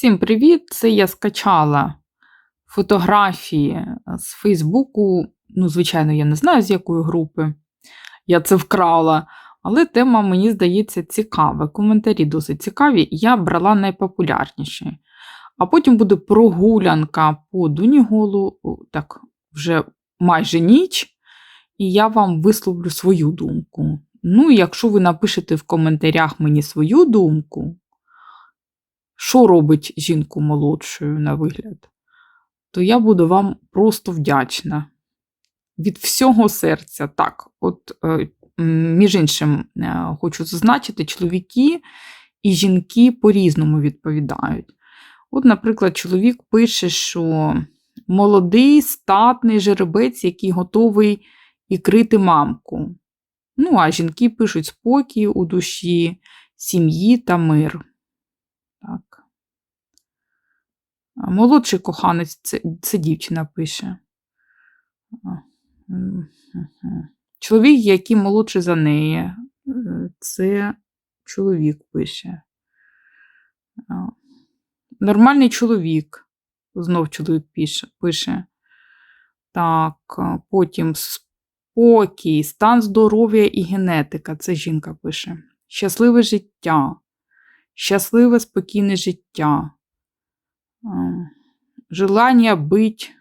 Всім привіт! Це я скачала фотографії з Фейсбуку. Ну, звичайно, я не знаю, з якої групи я це вкрала, але тема, мені здається, цікава. Коментарі досить цікаві, я брала найпопулярніші. А потім буде прогулянка по Дуніголу, так, вже майже ніч, і я вам висловлю свою думку. Ну, якщо ви напишете в коментарях мені свою думку, що робить жінку молодшою на вигляд, то я буду вам просто вдячна. Від всього серця. Так, от, е, між іншим, е, хочу зазначити, чоловіки і жінки по-різному відповідають. От, наприклад, чоловік пише, що молодий, статний жеребець, який готовий ікрити мамку. Ну, а жінки пишуть спокій у душі, сім'ї та мир. Так. Молодший коханець це, це дівчина пише. Чоловік, який молодший за неї, е, це чоловік пише. Нормальний чоловік, знов чоловік пише. Так, потім спокій, стан здоров'я і генетика. Це жінка пише. Щасливе життя, щасливе спокійне життя. Желання бить.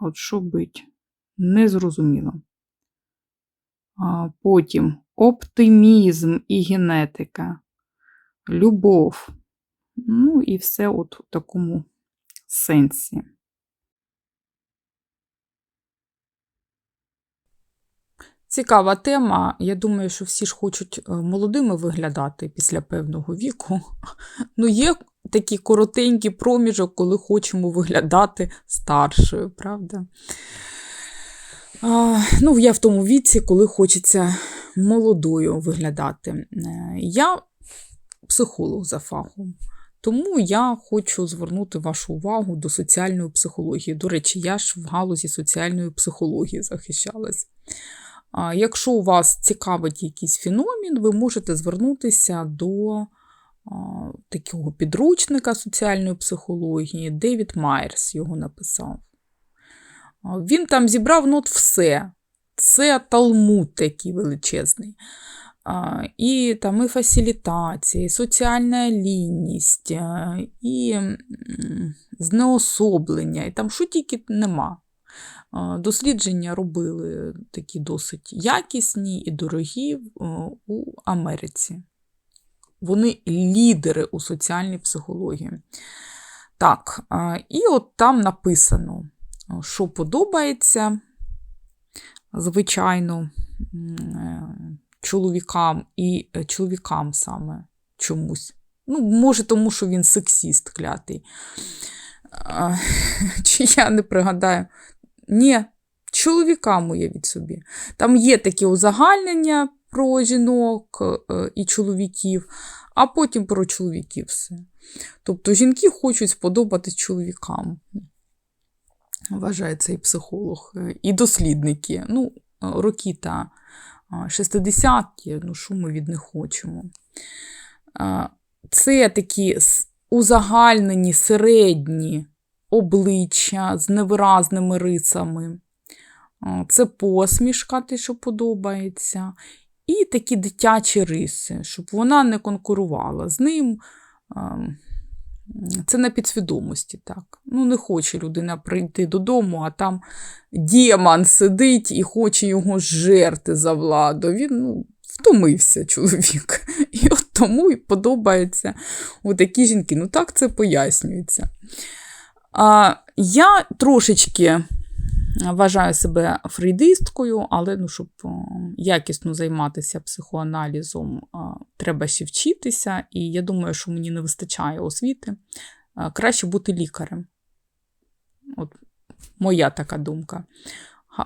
От що бить? Незрозуміло. Потім оптимізм і генетика, любов. Ну, і все от у такому сенсі. Цікава тема. Я думаю, що всі ж хочуть е, молодими виглядати після певного віку. Ну, є такий коротенький проміжок, коли хочемо виглядати старшою, правда? А, Ну, Я в тому віці, коли хочеться молодою виглядати. Е, я психолог за фахом. Тому я хочу звернути вашу увагу до соціальної психології. До речі, я ж в галузі соціальної психології захищалась. Якщо у вас цікавить якийсь феномен, ви можете звернутися до такого підручника соціальної психології, Девід Майерс його написав. Він там зібрав ну, от все. Це талмуд такий величезний. І там і фасилітація, і соціальна лінність, і знеособлення, і там що тільки нема. Дослідження робили такі досить якісні і дорогі у Америці. Вони лідери у соціальній психології. Так, і от там написано, що подобається, звичайно, е, чоловікам і е, чоловікам саме чомусь. Ну, Може, тому що він сексіст клятий. Чи я не пригадаю. Ні, чоловікам уявіть собі. Там є такі узагальнення про жінок е, і чоловіків, а потім про чоловіків все. Тобто жінки хочуть сподобатись чоловікам. Вважає цей психолог. І дослідники. Ну, роки та 60-ті, ну що ми від них хочемо. Це такі узагальнені середні обличчя з невиразними рисами. Це посмішка, те, що подобається. І такі дитячі риси, щоб вона не конкурувала з ним. Це на підсвідомості. так. Ну, Не хоче людина прийти додому, а там демон сидить і хоче його жерти за владу. Він ну, втомився чоловік. І от тому і подобаються такі жінки. Ну, так це пояснюється. А, Я трошечки вважаю себе фрейдисткою, але ну, щоб якісно займатися психоаналізом, треба ще вчитися, і я думаю, що мені не вистачає освіти. Краще бути лікарем. От Моя така думка.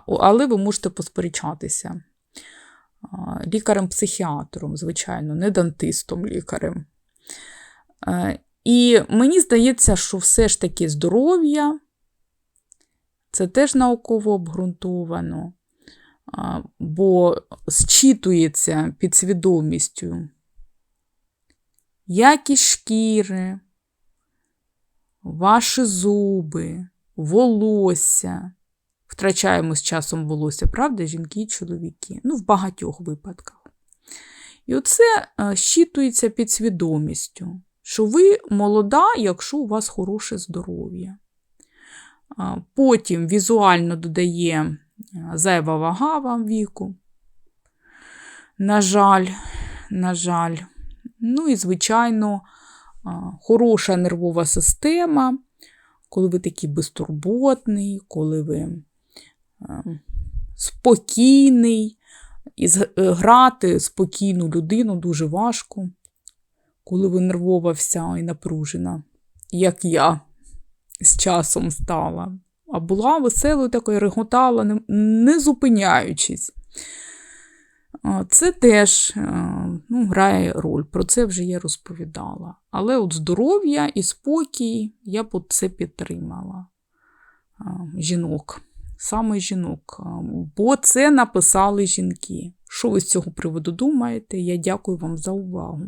Але ви можете посперечатися. Лікарем-психіатром, звичайно, не дантистом лікарем. І мені здається, що все ж таки здоров'я це теж науково обґрунтовано, бо зчитується під свідомістю якість шкіри, ваші зуби, волосся. Втрачаємо з часом волосся, правда, жінки і чоловіки? Ну, в багатьох випадках. І оце е, щитується підсвідомістю, що ви молода, якщо у вас хороше здоров'я. Потім візуально додає е, зайва вага вам віку. На жаль, на жаль. Ну і, звичайно, хороша нервова система, коли ви такий безтурботний, коли ви е, спокійний. І е, грати спокійну людину дуже важко, коли ви нервова вся і напружена, як я з часом стала. А була веселою такою, реготала, не, не зупиняючись. Це теж е, ну, грає роль, про це вже я розповідала. Але от здоров'я і спокій я б це підтримала жінок, саме жінок, бо це написали жінки. Що ви з цього приводу думаєте? Я дякую вам за увагу.